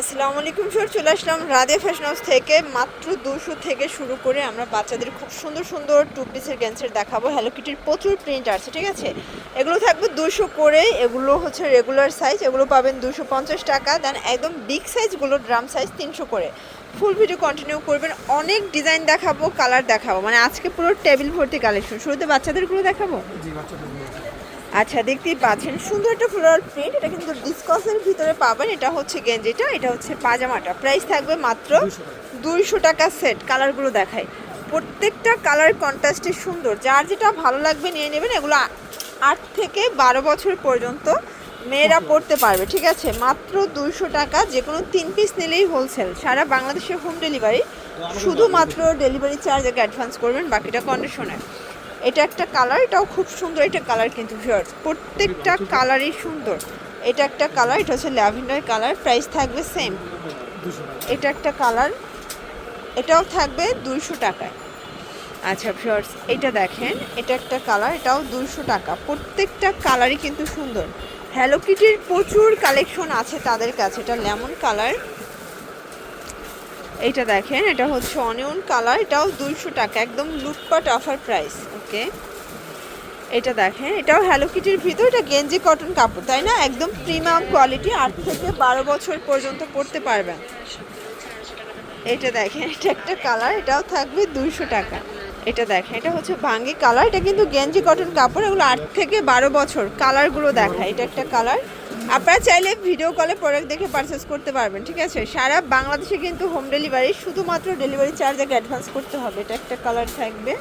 আসসালামু আলাইকুম স্যার, চলে আসলাম রাধে ফ্যাশন হাউস থেকে। মাত্র দুশো থেকে শুরু করে আমরা বাচ্চাদের খুব সুন্দর সুন্দর টু পিসের গ্যান্সের দেখাবো। হ্যালো কিটির প্রচুর প্রিন্ট আছে, ঠিক আছে? এগুলো থাকবে দুশো করে, এগুলো হচ্ছে রেগুলার সাইজ এগুলো পাবেন দুশো পঞ্চাশ টাকা। দেন একদম বিগ সাইজগুলো ড্রাম সাইজ তিনশো করে। ফুল ভিডিও কন্টিনিউ করবেন, অনেক ডিজাইন দেখাবো কালার দেখাবো। মানে আজকে পুরো টেবিল ভর্তি কালেকশন শুরুতে বাচ্চাদেরগুলো দেখাবো। আচ্ছা দেখতেই পাচ্ছেন সুন্দর একটা ফ্লোরাল প্রিন্ট এটা কিন্তু ডিসকাসের ভিতরে পাবেন। এটা হচ্ছে গেঞ্জিটা এটা হচ্ছে পাজামাটা। প্রাইস থাকবে মাত্র দুইশো টাকা। সেট কালারগুলো দেখায় প্রত্যেকটা কালার কন্ট্রাস্টে সুন্দর। যার যেটা ভালো লাগবে নিয়ে নেবেন এগুলো আট থেকে বারো বছর পর্যন্ত মেয়েরা পড়তে পারবে ঠিক আছে? মাত্র দুইশো টাকা যে কোনো তিন পিস নিলেই হোলসেল সারা বাংলাদেশে হোম ডেলিভারি শুধুমাত্র ডেলিভারি চার্জ আগে অ্যাডভান্স করবেন বাকিটা কন্ডিশনে এটা একটা কালার এটাও খুব সুন্দর একটা কালার কিন্তু ভিউয়ার্স প্রত্যেকটা কালারই সুন্দর। এটা একটা কালার এটা হচ্ছে ল্যাভেন্ডার কালার প্রাইস থাকবে সেম এটা একটা কালার এটাও থাকবে দুইশো টাকায়। আচ্ছা ভিউয়ার্স এটা দেখেন, এটা একটা কালার এটাও দুইশো টাকা। প্রত্যেকটা কালারই কিন্তু সুন্দর। হ্যালো কিটির প্রচুর কালেকশন আছে তাদের কাছে। এটা লেমন কালার এইটা দেখেন, এটা হচ্ছে অনিয়ন কালার এটাও দুইশো টাকা, একদম লুটপাট অফার প্রাইস ওকে এটা দেখেন, এটাও হ্যালো কিটির ভিতর, এটা গেঞ্জি কটন কাপড়, তাই না? একদম প্রিমিয়াম কোয়ালিটি আট থেকে বারো বছর পর্যন্ত পড়তে পারবেন। এটা দেখেন, এটা একটা কালার এটাও থাকবে দুইশো টাকা। এটা দেখেন, এটা হচ্ছে ভাঙ্গি কালার এটা কিন্তু গেঞ্জি কটন কাপড়, এগুলো আট থেকে বারো বছর কালারগুলো দেখায় এটা একটা কালার আপনারা চাইলে ভিডিও কলে প্রোডাক্ট দেখে পারচেস করতে পারবেন, ঠিক আছে? সারা বাংলাদেশে কিন্তু হোম ডেলিভারি শুধুমাত্র ডেলিভারি চার্জ আগে অ্যাডভান্স করতে হবে। এটা একটা কালার থাকবে।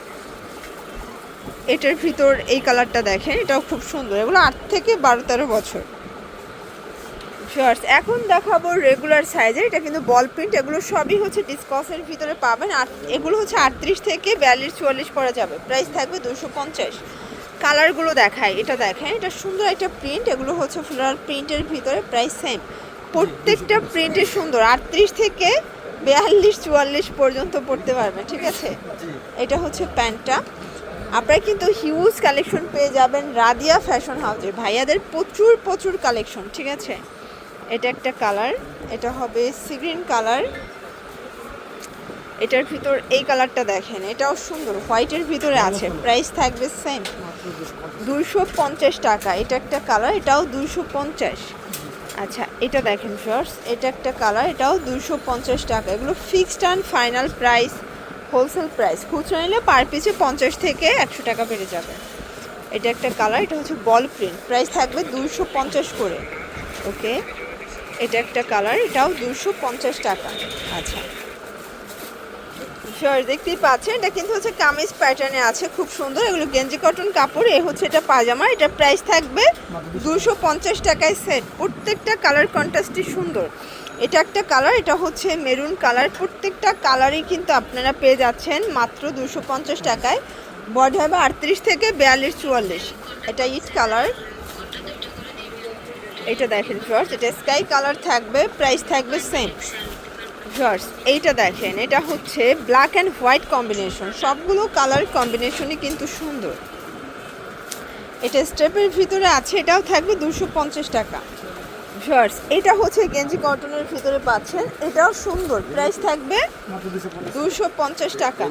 এটার ভিতর এই কালারটা দেখেন, এটাও খুব সুন্দর। এগুলো আট থেকে বারো, তেরো বছর। এখন দেখাবো রেগুলার সাইজের এটা কিন্তু বল প্রিন্ট এগুলো সবই হচ্ছে ডিসকসের ভিতরে পাবেন। আর এগুলো হচ্ছে আটত্রিশ থেকে বিয়াল্লিশ, চুয়াল্লিশ পরা যাবে। প্রাইস থাকবে দুশো পঞ্চাশ। কালারগুলো দেখায় এটা দেখেন এটা সুন্দর একটা প্রিন্ট এগুলো হচ্ছে ফ্লোরাল প্রিন্টের ভিতরে প্রাইস সেম প্রত্যেকটা প্রিন্টে সুন্দর আটত্রিশ থেকে বিয়াল্লিশ চুয়াল্লিশ পর্যন্ত পড়তে পারবেন ঠিক আছে? এটা হচ্ছে প্যান্টটা। আপনারা কিন্তু হিউজ কালেকশন পেয়ে যাবেন রাদিয়া ফ্যাশন হাউসে ভাইয়াদের প্রচুর প্রচুর কালেকশন ঠিক আছে? এটা একটা কালার এটা হবে সিগ্রিন কালার এটার ভিতর এই কালারটা দেখেন এটাও সুন্দর হোয়াইটের ভিতরে আছে প্রাইস থাকবে সেম মাত্র 250 দুইশো পঞ্চাশ টাকা। এটা একটা কালার, এটাও দুইশো পঞ্চাশ। আচ্ছা এটা দেখেন ফার্স এটা একটা কালার, এটাও দুইশো পঞ্চাশ টাকা। এগুলো fixed and final price wholesale price খুচরো নিলে পার পিসে পঞ্চাশ থেকে একশো টাকা বেড়ে যাবে। এটা একটা কালার, এটা হচ্ছে বল প্রিন্ট প্রাইস থাকবে দুইশো পঞ্চাশ করে। ওকে এটা একটা কালার, এটাও দুইশো পঞ্চাশ টাকা। আচ্ছা। শিওর দেখতেই পাচ্ছেন, এটা কিন্তু হচ্ছে কামিজ প্যাটার্নে আছে, খুব সুন্দর। এগুলো গেঞ্জি কটন কাপড়, এ হচ্ছে এটা পাজামা, এটা প্রাইস থাকবে দুশো পঞ্চাশ টাকায় সেট প্রত্যেকটা কালার কন্ট্রাস্টই সুন্দর। এটা একটা কালার এটা হচ্ছে মেরুন কালার প্রত্যেকটা কালারই কিন্তু আপনারা পেয়ে যাচ্ছেন মাত্র দুশো পঞ্চাশ টাকায়। বডি হবে আটত্রিশ থেকে বিয়াল্লিশ, চুয়াল্লিশ। এটা ইট কালার এটা দেখেন শর্টস এটা স্কাই কালার থাকবে প্রাইস থাকবে সেম শর্টস এইটা দেখেন, এটা হচ্ছে ব্ল্যাক অ্যান্ড হোয়াইট কম্বিনেশন সবগুলো কালার কম্বিনেশনই কিন্তু সুন্দর। এটা স্টেপের ভিতরে আছে, এটাও থাকবে দুশো পঞ্চাশ টাকা। শর্টস এটা হচ্ছে গেঞ্জি কটনের ভিতরে পাচ্ছেন, এটাও সুন্দর। প্রাইস থাকবে দুশো পঞ্চাশ টাকা?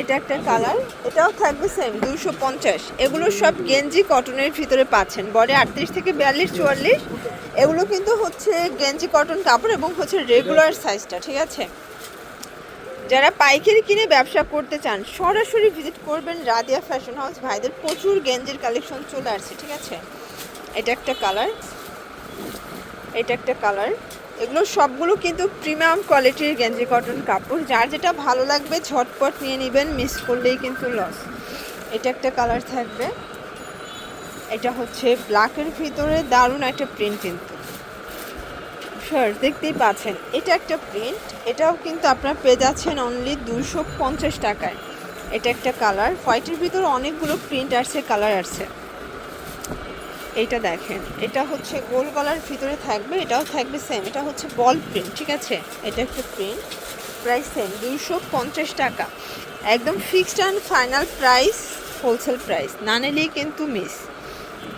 এটা একটা কালার এটাও থাকবে সেম দুশো পঞ্চাশ। এগুলো সব গেঞ্জি কটনের ভিতরে পাচ্ছেন। বডি আটত্রিশ থেকে বিয়াল্লিশ, চুয়াল্লিশ। এগুলো কিন্তু হচ্ছে গেঞ্জি, কটন কাপড় এবং হচ্ছে রেগুলার সাইজটা ঠিক আছে? যারা পাইকারি কিনে ব্যবসা করতে চান, সরাসরি ভিজিট করবেন রাদিয়া ফ্যাশন হাউস ভাইদের প্রচুর গেঞ্জির কালেকশন চলে আসছে, ঠিক আছে? এটা একটা কালার এটা একটা কালার এগুলো সবগুলো কিন্তু প্রিমিয়াম কোয়ালিটির গেঞ্জি, কটন কাপড়। যার যেটা ভালো লাগবে, ঝটপট নিয়ে নেবেন মিস করলেই কিন্তু লস এটা একটা কালার থাকবে। এটা হচ্ছে ব্ল্যাকের ভিতরে দারুণ একটা প্রিন্ট কিন্তু। স্যার দেখতেই পাচ্ছেন। এটা একটা প্রিন্ট এটাও কিন্তু আপনারা পেয়ে যাচ্ছেন অনলি দুশো পঞ্চাশ টাকায়। এটা একটা কালার হোয়াইটের ভিতরে অনেকগুলো প্রিন্ট আসছে কালার আসছে। এইটা দেখেন, এটা হচ্ছে গোল গলার ভিতরে থাকবে, এটাও থাকবে সেম এটা হচ্ছে বল প্রিন্ট ঠিক আছে? এটা একটা প্রিন্ট প্রাইস সেম দুইশো পঞ্চাশ টাকা। একদম fixed and final price wholesale price না নিলেই কিন্তু মিস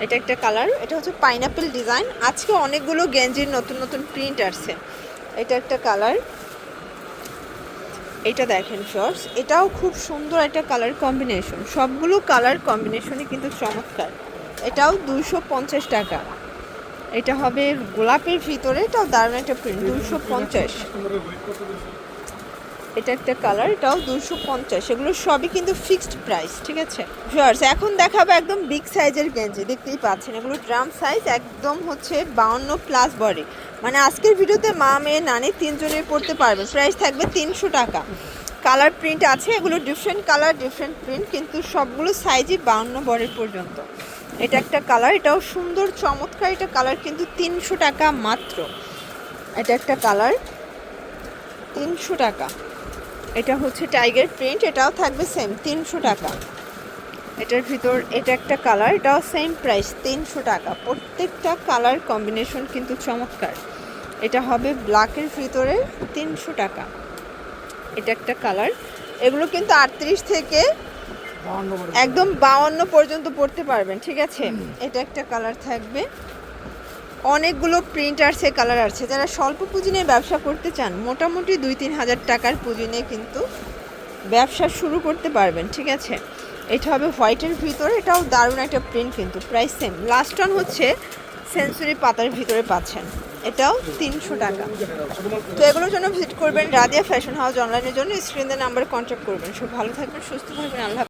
এটা একটা কালার, এটা হচ্ছে পাইনাপেল ডিজাইন। আজকে অনেকগুলো গেঞ্জির নতুন নতুন প্রিন্ট আসছে। এটা একটা কালার। এটা দেখেন শর্টস এটাও খুব সুন্দর একটা কালার কম্বিনেশন সবগুলো কালার কম্বিনেশনই কিন্তু চমৎকার। এটাও দুইশো পঞ্চাশ টাকা। এটা হবে গোলাপের ভিতরে, এটাও দারুণ একটা প্রিন্ট দুইশো পঞ্চাশ। এটা একটা কালার এটাও দুশো পঞ্চাশ। এগুলো সবই কিন্তু ফিক্সড প্রাইস ঠিক আছে? ভিউয়ার্স এখন দেখাবো একদম বিগ সাইজের গেঞ্জি, দেখতেই পাচ্ছেন। এগুলো ড্রাম সাইজ একদম হচ্ছে বাউন্ন প্লাস বডি মানে আজকের ভিডিওতে মা, মেয়ে, নানি তিনজনের পড়তে পারবে। প্রাইস থাকবে তিনশো টাকা। কালার প্রিন্ট আছে, এগুলো ডিফারেন্ট কালার ডিফারেন্ট প্রিন্ট কিন্তু সবগুলো সাইজই বাউন্ন বডির পর্যন্ত। এটা একটা কালার এটাও সুন্দর, চমৎকার এটা কালার কিন্তু তিনশো টাকা মাত্র। এটা একটা কালার তিনশো টাকা। এটা হচ্ছে টাইগার প্রিন্ট এটাও থাকবে সেম তিনশো টাকা। এটার ভিতর এটা একটা কালার এটাও সেম প্রাইস তিনশো টাকা। প্রত্যেকটা কালার কম্বিনেশন কিন্তু চমৎকার। এটা হবে ব্ল্যাকের ভিতরে তিনশো টাকা। এটা একটা কালার এগুলো কিন্তু আটত্রিশ থেকে একদম বাউন্ন পর্যন্ত পড়তে পারবেন ঠিক আছে? এটা একটা কালার থাকবে। অনেকগুলো প্রিন্ট আসছে কালার আছে যারা স্বল্প পুঁজি নিয়ে ব্যবসা করতে চান, মোটামুটি দুই তিন হাজার টাকার পুঁজি নিয়ে কিন্তু ব্যবসা শুরু করতে পারবেন, ঠিক আছে? এটা হবে হোয়াইটের ভিতরে, এটাও দারুণ একটা প্রিন্ট কিন্তু প্রাইস সেম লাস্ট অন হচ্ছে সেঞ্চুরি পাতার ভিতরে পাচ্ছেন, এটাও তিনশো টাকা। তো এগুলোর জন্য ভিজিট করবেন রাদিয়া ফ্যাশন হাউস অনলাইনের জন্য স্ক্রিনের নাম্বারে কন্ট্যাক্ট করবেন। সব ভালো থাকবেন, সুস্থ থাকবেন, আল্লাহ